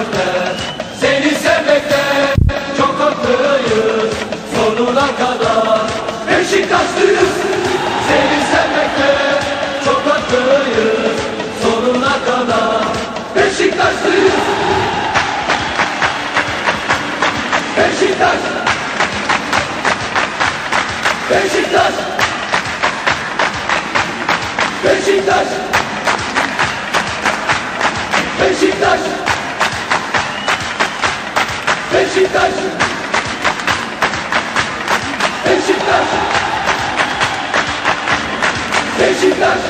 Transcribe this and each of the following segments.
sevmekte Seni sevmekte çok haklıyız. Sonuna kadar Beşiktaşlıyız. Seni sevmekte çok haklıyız. Sonuna kadar Beşiktaşlıyız. Beşiktaş Beşiktaş. Beşiktaş. Beşiktaş. Beşiktaş. Beşiktaş! Beşiktaş! Beşiktaş!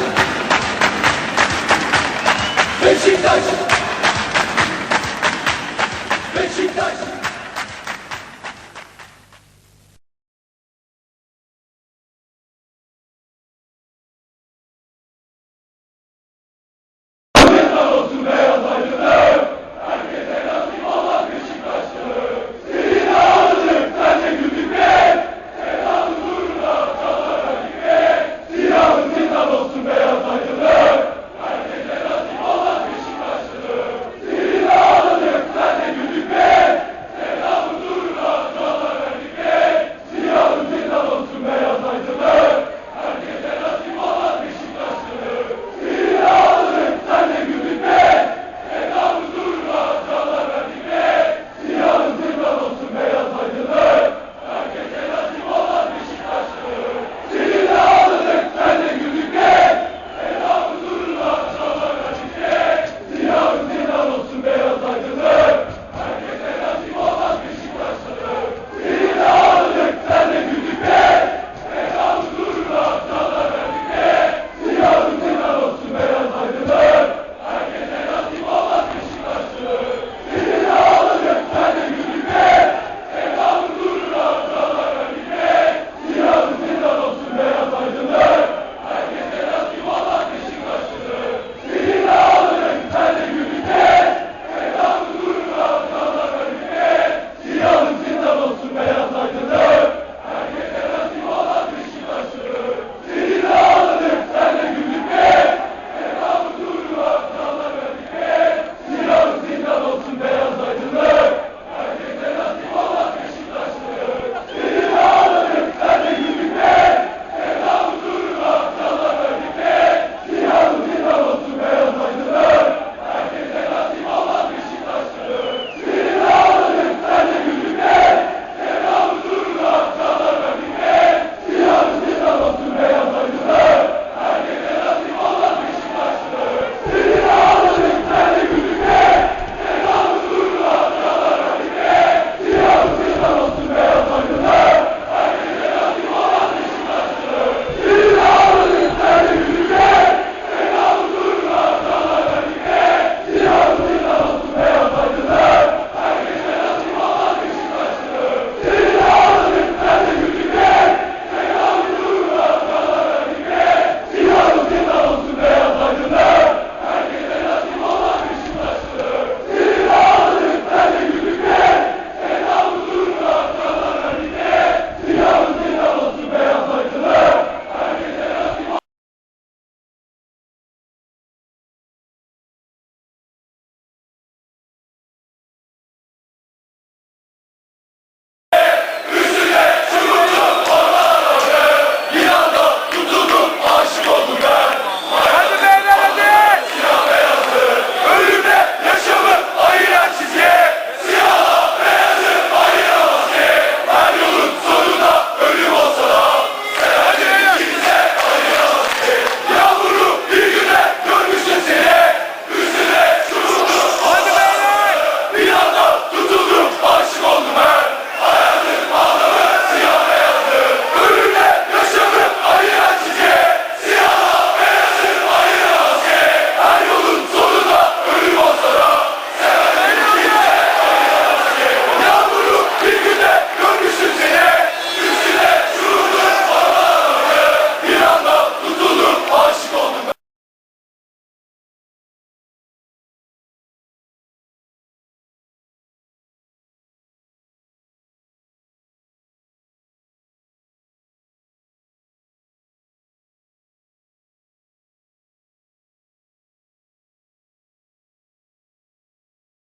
Beşiktaş!